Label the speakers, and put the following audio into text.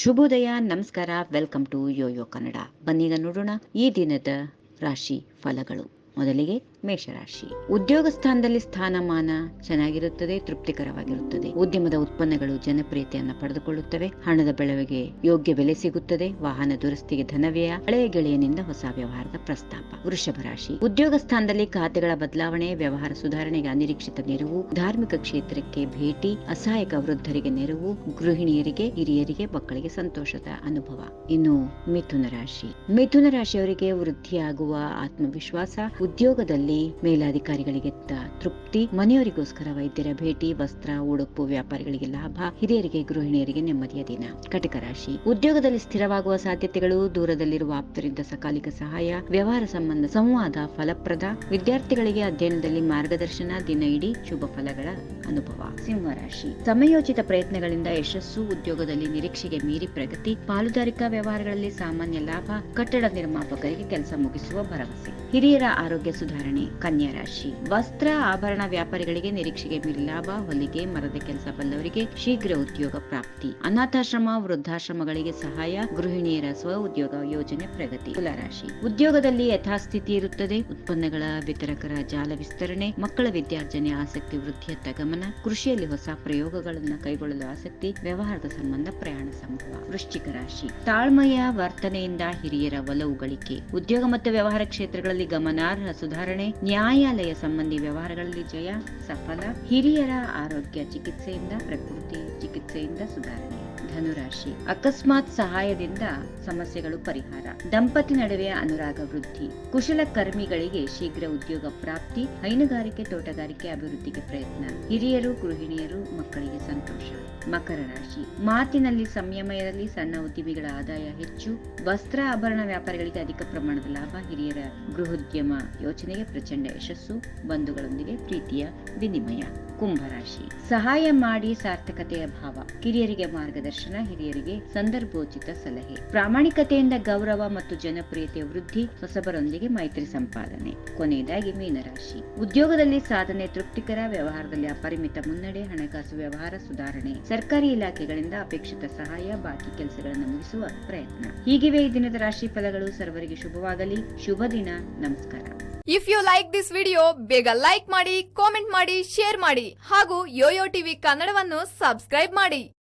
Speaker 1: ಶುಭೋದಯ ನಮಸ್ಕಾರ welcome to Yoyo Kannada. ಬನ್ನೀಗ ನೋಡೋಣ ಈ ದಿನದ ರಾಶಿ ಫಲಗಳು. ಮೊದಲಿಗೆ ಮೇಷರಾಶಿ. ಉದ್ಯೋಗ ಸ್ಥಾನದಲ್ಲಿ ಸ್ಥಾನಮಾನ ಚೆನ್ನಾಗಿರುತ್ತದೆ, ತೃಪ್ತಿಕರವಾಗಿರುತ್ತದೆ. ಉದ್ಯಮದ ಉತ್ಪನ್ನಗಳು ಜನಪ್ರಿಯತೆಯನ್ನು ಪಡೆದುಕೊಳ್ಳುತ್ತವೆ. ಹಣದ ಬೆಳವಿಗೆ ಯೋಗ್ಯ ಬೆಲೆ ಸಿಗುತ್ತದೆ. ವಾಹನ ದುರಸ್ತಿಗೆ ಧನವ್ಯಯ, ಹಳೆಯ ಗೆಳೆಯನಿಂದ ಹೊಸ ವ್ಯವಹಾರದ ಪ್ರಸ್ತಾಪ. ವೃಷಭ ರಾಶಿ. ಉದ್ಯೋಗ ಸ್ಥಾನದಲ್ಲಿ ಖಾತೆಗಳ ಬದಲಾವಣೆ, ವ್ಯವಹಾರ ಸುಧಾರಣೆಗೆ ಅನಿರೀಕ್ಷಿತ ನೆರವು, ಧಾರ್ಮಿಕ ಕ್ಷೇತ್ರಕ್ಕೆ ಭೇಟಿ, ಅಸಹಾಯಕ ವೃದ್ಧರಿಗೆ ನೆರವು, ಗೃಹಿಣಿಯರಿಗೆ, ಹಿರಿಯರಿಗೆ, ಮಕ್ಕಳಿಗೆ ಸಂತೋಷದ ಅನುಭವ. ಇನ್ನು ಮಿಥುನ ರಾಶಿ. ಮಿಥುನ ರಾಶಿಯವರಿಗೆ ವೃದ್ಧಿಯಾಗುವ ಆತ್ಮವಿಶ್ವಾಸ, ಉದ್ಯೋಗದಲ್ಲಿ ಮೇಲಾಧಿಕಾರಿಗಳಿಗೆ ತೃಪ್ತಿ, ಮನೆಯವರಿಗೋಸ್ಕರ ವೈದ್ಯರ ಭೇಟಿ, ವಸ್ತ್ರ, ಉಡುಪು, ವ್ಯಾಪಾರಿಗಳಿಗೆ ಲಾಭ, ಹಿರಿಯರಿಗೆ, ಗೃಹಿಣಿಯರಿಗೆ ನೆಮ್ಮದಿಯ ದಿನ. ಕಟಕ ರಾಶಿ. ಉದ್ಯೋಗದಲ್ಲಿ ಸ್ಥಿರವಾಗುವ ಸಾಧ್ಯತೆಗಳು, ದೂರದಲ್ಲಿರುವ ಆಪ್ತರಿಂದ ಸಕಾಲಿಕ ಸಹಾಯ, ವ್ಯವಹಾರ ಸಂಬಂಧ ಸಂವಾದ ಫಲಪ್ರದ, ವಿದ್ಯಾರ್ಥಿಗಳಿಗೆ ಅಧ್ಯಯನದಲ್ಲಿ ಮಾರ್ಗದರ್ಶನ, ದಿನ ಇಡೀ ಶುಭ ಫಲಗಳ ಅನುಭವ. ಸಿಂಹರಾಶಿ ಸಮಯೋಚಿತ ಪ್ರಯತ್ನಗಳಿಂದ ಯಶಸ್ಸು, ಉದ್ಯೋಗದಲ್ಲಿ ನಿರೀಕ್ಷೆಗೆ ಮೀರಿ ಪ್ರಗತಿ, ಪಾಲುದಾರಿಕಾ ವ್ಯವಹಾರಗಳಲ್ಲಿ ಸಾಮಾನ್ಯ ಲಾಭ, ಕಟ್ಟಡ ನಿರ್ಮಾಪಕರಿಗೆ ಕೆಲಸ ಮುಗಿಸುವ ಭರವಸೆ. ಹಿರಿಯರ ಆರೋಗ್ಯ ಸುಧಾರಣೆ. ಕನ್ಯಾ ರಾಶಿ ವಸ್ತ್ರ ಆಭರಣ ವ್ಯಾಪಾರಿಗಳಿಗೆ ನಿರೀಕ್ಷೆಗೆ ಲಾಭ, ಹೊಲಿಗೆ, ಮರದ ಕೆಲಸ ಬಲ್ಲವರಿಗೆ ಶೀಘ್ರ ಉದ್ಯೋಗ ಪ್ರಾಪ್ತಿ. ಅನಾಥಾಶ್ರಮ, ವೃದ್ಧಾಶ್ರಮಗಳಿಗೆ ಸಹಾಯ, ಗೃಹಿಣಿಯರ ಸ್ವ ಉದ್ಯೋಗ ಯೋಜನೆ ಪ್ರಗತಿ. ತುಲಾರಾಶಿ. ಉದ್ಯೋಗದಲ್ಲಿ ಯಥಾಸ್ಥಿತಿ ಇರುತ್ತದೆ. ಉತ್ಪನ್ನಗಳ ವಿತರಕರ ಜಾಲ ವಿಸ್ತರಣೆ, ಮಕ್ಕಳ ವಿದ್ಯಾರ್ಜನೆ ಆಸಕ್ತಿ ವೃದ್ಧಿಯತ್ತ ಗಮನ, ಕೃಷಿಯಲ್ಲಿ ಹೊಸ ಪ್ರಯೋಗಗಳನ್ನು ಕೈಗೊಳ್ಳಲು ಆಸಕ್ತಿ, ವ್ಯವಹಾರದ ಸಂಬಂಧ ಪ್ರಯಾಣ ಸಂಭವ ವೃಶ್ಚಿಕ ರಾಶಿ. ತಾಳ್ಮೆಯ ವರ್ತನೆಯಿಂದ ಹಿರಿಯರ ಒಲವು ಗಳಿಕೆ. ಉದ್ಯೋಗ ಮತ್ತು ವ್ಯವಹಾರ ಕ್ಷೇತ್ರಗಳಲ್ಲಿ ಗಮನಾರ್ಹ ಸುಧಾರಣೆ ನ್ಯಾಯಾಲಯ ಸಂಬಂಧಿ ವ್ಯವಹಾರಗಳಲ್ಲಿ ಜಯ ಸಫಲ ಹಿರಿಯರ ಆರೋಗ್ಯ ಚಿಕಿತ್ಸೆಯಿಂದ ಪ್ರಕೃತಿ ಚಿಕಿತ್ಸೆಯಿಂದ ಸುಧಾರಣೆ. ಧನುರಾಶಿ. ಅಕಸ್ಮಾತ್ ಸಹಾಯದಿಂದ ಸಮಸ್ಯೆಗಳು ಪರಿಹಾರ. ದಂಪತಿ ನಡುವೆ ಅನುರಾಗ ವೃದ್ಧಿ. ಕುಶಲ ಕರ್ಮಿಗಳಿಗೆ ಶೀಘ್ರ ಉದ್ಯೋಗ ಪ್ರಾಪ್ತಿ. ಹೈನುಗಾರಿಕೆ, ತೋಟಗಾರಿಕೆ ಅಭಿವೃದ್ಧಿಗೆ ಪ್ರಯತ್ನ. ಹಿರಿಯರು, ಗೃಹಿಣಿಯರು, ಮಕ್ಕಳಿಗೆ ಸಂತೋಷ. ಮಕರ ರಾಶಿ. ಮಾತಿನಲ್ಲಿ ಸಂಯಮ ಇರಲಿ ಸಣ್ಣ ಉದ್ಯಮಿಗಳ ಆದಾಯ ಹೆಚ್ಚು. ವಸ್ತ್ರ ಆಭರಣ ವ್ಯಾಪಾರಿಗಳಿಗೆ ಅಧಿಕ ಪ್ರಮಾಣದ ಲಾಭ. ಹಿರಿಯರ ಗೃಹೋದ್ಯಮ ಯೋಚನೆಗೆ ಪ್ರಚಂಡ ಯಶಸ್ಸು. ಬಂಧುಗಳೊಂದಿಗೆ ಪ್ರೀತಿಯ ವಿನಿಮಯ. ಕುಂಭರಾಶಿ ಸಹಾಯ ಮಾಡಿ ಸಾರ್ಥಕತೆಯ ಭಾವ. ಕಿರಿಯರಿಗೆ ಮಾರ್ಗದರ್ಶನ ಹಿರಿಯರಿಗೆ ಸಂದರ್ಭೋಚಿತ ಸಲಹೆ. ಪ್ರಾಮಾಣಿಕತೆಯಿಂದ ಗೌರವ ಮತ್ತು ಜನಪ್ರಿಯತೆ ವೃದ್ಧಿ ಹೊಸಬರೊಂದಿಗೆ ಮೈತ್ರಿ ಸಂಪಾದನೆ. ಕೊನೆಯದಾಗಿ ಮೀನರಾಶಿ. ಉದ್ಯೋಗದಲ್ಲಿ ಸಾಧನೆ ತೃಪ್ತಿಕರ, ವ್ಯವಹಾರದಲ್ಲಿ ಅಪರಿಮಿತ ಮುನ್ನಡೆ, ಹಣಕಾಸು ವ್ಯವಹಾರ ಸುಧಾರಣೆ, ಸರ್ಕಾರಿ ಇಲಾಖೆಗಳಿಂದ ಅಪೇಕ್ಷಿತ ಸಹಾಯ, ಬಾಕಿ ಕೆಲಸಗಳನ್ನು ಮುಗಿಸುವ ಪ್ರಯತ್ನ. ಹೀಗಿವೆ ಈ ದಿನದ ರಾಶಿ ಫಲಗಳು. ಸರ್ವರಿಗೆ ಶುಭವಾಗಲಿ. ಶುಭ ದಿನ. ನಮಸ್ಕಾರ.
Speaker 2: If you like this video ಬೇಗ ಲೈಕ್ ಮಾಡಿ ಕಾಮೆಂಟ್ ಮಾಡಿ ಶೇರ್ ಮಾಡಿ ಹಾಗೂ ಯೋಯೋ ಟಿವಿ ಕನ್ನಡವನ್ನು ಸಬ್ಸ್ಕ್ರೈಬ್ ಮಾಡಿ.